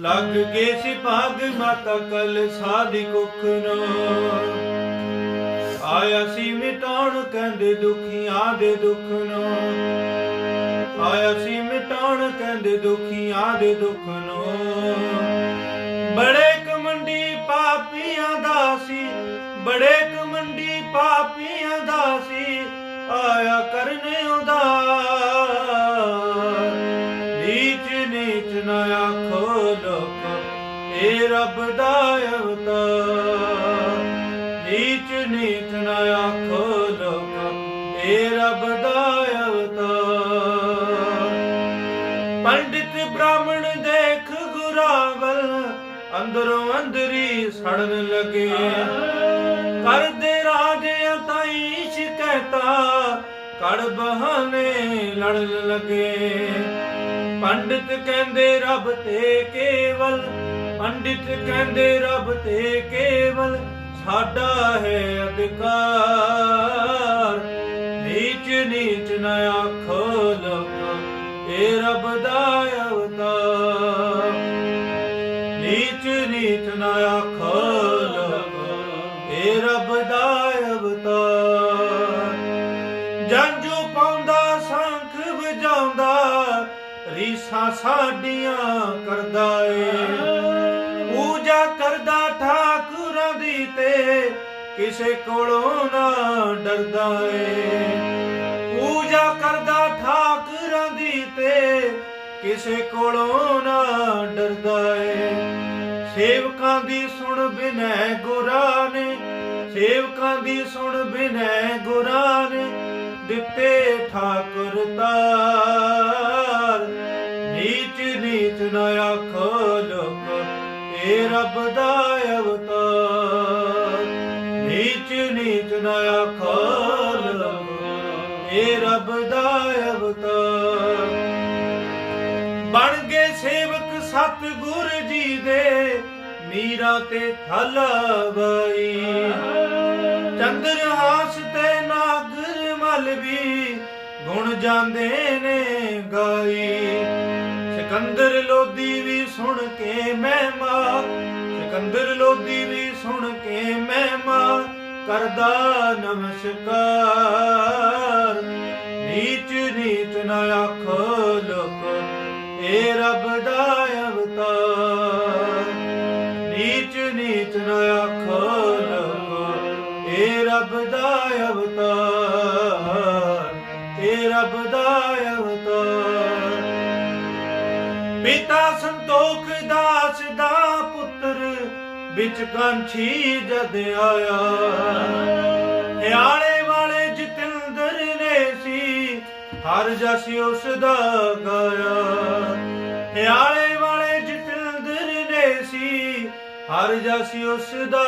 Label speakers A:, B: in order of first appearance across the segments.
A: ਲੱਗ ਗੇ ਸੀ ਭਾਗ ਮਾਤਾ ਕਲ ਸਾਦੀ ਕੁੱਖ ਨੂੰ ਆਇਆ ਸੀ ਮਿਟਾਉਣ ਕਹਿੰਦੇ ਦੁਖੀਆਂ ਦੇ ਦੁੱਖ ਨੂੰ ਆਇਆ ਸੀ ਮਿਟਾਉਣ ਕਹਿੰਦੇ ਦੁਖੀਆਂ ਦੇ ਦੁੱਖ ਨੂੰ ਬੜੇ ਕਮੰਡੀ ਪਾਪੀਆਂ ਦਾ ਸੀ, ਬੜੇ ਕਮੰਡੀ ਪਾਪੀਆਂ ਦਾ ਸੀ। ਆਇਆ ਕਰਨੇ ਉਦਾਸ ਨੀਚ ਨਾ ਆਖੋ ਲੋਕ ਇਹ ਰੱਬ ਦਾ ਅਵਤਾਰ। ਨੀਚ ਨੀਚ ਨਾ ਆਖੋ ਲੋਕ ਇਹ ਰੱਬ ਦਾ ਅਵਤਾਰ। ਪੰਡਿਤ ਬ੍ਰਾਹਮਣ ਦੇਖ ਗੁਰਾਵਲ, ਅੰਦਰੋਂ ਅੰਦਰੀ ਸੜਨ ਲਗੇ। ਕਰਦੇ ਰਾਜੇ ਤਾਈ ਸ਼ਿਕਾਇਤਾਂ ਕੜ ਬਹਾਨੇ ਲੜਨ ਲਗੇ। ਪੰਡਿਤ ਕਹਿੰਦੇ ਰੱਬ ਤੇ ਕੇਵਲ, ਪੰਡਿਤ ਕਹਿੰਦੇ ਰੱਬ ਤੇ ਕੇਵਲ, ਸਾਡਾ ਹੈ ਅਧਿਕਾਰ। ਨੀਚ ਨੀਚ ਨਾ ਆਖੋ ਲੋਕ ਇਹ ਰੱਬ ਦਾ ਅਵਤਾਰ। ਨੀਚ ਨੀਚ ਨਾ ਆਖੋ ਲੋਕ ਇਹ ਰੱਬ ਦਾ ਅਵਤਾਰ। ਜੰਜੂ ਪਾਉਂਦਾ ਰੀਸਾਂ ਸਾਡੀਆਂ ਕਰਦਾ ਏ। ਪੂਜਾ ਕਰਦਾ ਠਾਕੁਰਾਂ ਦੀ ਤੇ ਕਿਸੇ ਕੋਲੋਂ ਨਾ ਡਰਦਾ ਏ। ਪੂਜਾ ਕਰਦਾ ਠਾਕੁਰਾਂ ਦੀ ਤੇ ਕਿਸੇ ਕੋਲੋਂ ਨਾ ਡਰਦਾ ਏ। ਸੇਵਕਾਂ ਦੀ ਸੁਣ ਬਿਨੈ ਗੁਰਾਂ ਨੇ ਸੇਵਕਾਂ ਦੀ ਸੁਣ ਬਿਨੈ ਗੁਰਾਂ ਨੇ ਦਿੱਤੇ ਠਾਕੁਰ ਦਾ ਇਹ ਰੱਬ ਦਾ ਅਵਤਾਰ। ਨੀਚ ਨੀਚ ਨਾ ਆਖੋ ਲੋਕ ਇਹ ਰੱਬ ਦਾ ਅਵਤਾਰ। ਬਣ ਗਏ ਸੇਵਕ ਸਤਿਗੁਰ ਜੀ ਦੇ। ਮੀਰਾ ਤੇ ਥਲਵਈ ਚੰਦਰ ਹਾਸ ਤੇ ਨਾਗਰ ਮਲ ਵੀ ਗੁਣ ਜਾਂਦੇ ਨੇ ਗਾਈ। ਸਿਕੰਦਰ ਲੋਦੀ ਵੀ ਸੁਣ ਕੇ ਮੈਂ ਸਿਕੰਦਰ ਵੀ ਸੁਣ ਕੇ ਮੈਂ ਮਹਿਮਾ ਕਰਦਾ ਨਮਸਕਾਰ। ਨੀਚ ਨੀਚ ਨਾ ਆਖੋ ਲੋਕ ਇਹ ਰੱਬ ਦਾ ਅਵਤਾਰ। ਨੀਚ ਨੀਚ ਨਾ ਆਖੋ ਲੋਕ ਇਹ ਰੱਬ ਦਾ ਅਵਤਾਰ। ਇਹ ਰੱਬ ਦਾ ਅਵਤਾਰ। ਪਿਤਾ ਸੰਤੋਖ ਦਾਸ ਦਾ ਵਿੱਚ ਕਾਂਛੀ ਜਦ ਆਇਆ। ਹਿਆਲੇ ਵਾਲੇ ਜਤਿੰਦਰ ਨੇ ਸੀ, ਹਰ ਜਸ ਉਸ ਦਾ ਗਾਇਆ। ਹਿਆਲੇ ਵਾਲੇ ਜਤਿੰਦਰ ਨੇ ਸੀ, ਹਰ ਜਸ ਉਸ ਦਾ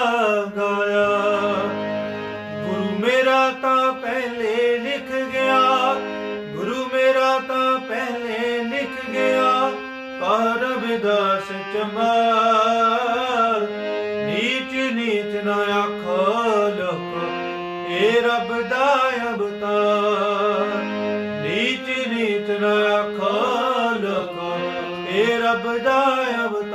A: ਗਾਇਆ। ਗੁਰੂ ਮੇਰਾ ਤਾਂ ਪਹਿਲੇ ਲਿਖ ਗਿਆ, ਗੁਰੂ ਮੇਰਾ ਤਾਂ ਪਹਿਲੇ ਲਿਖ ਗਿਆ ਕਰ ਰਵਿਦਾਸ ਚਮਾਰ ਲੋਕ ਰੱਬ ਦਾ ਅਵਤਾਰ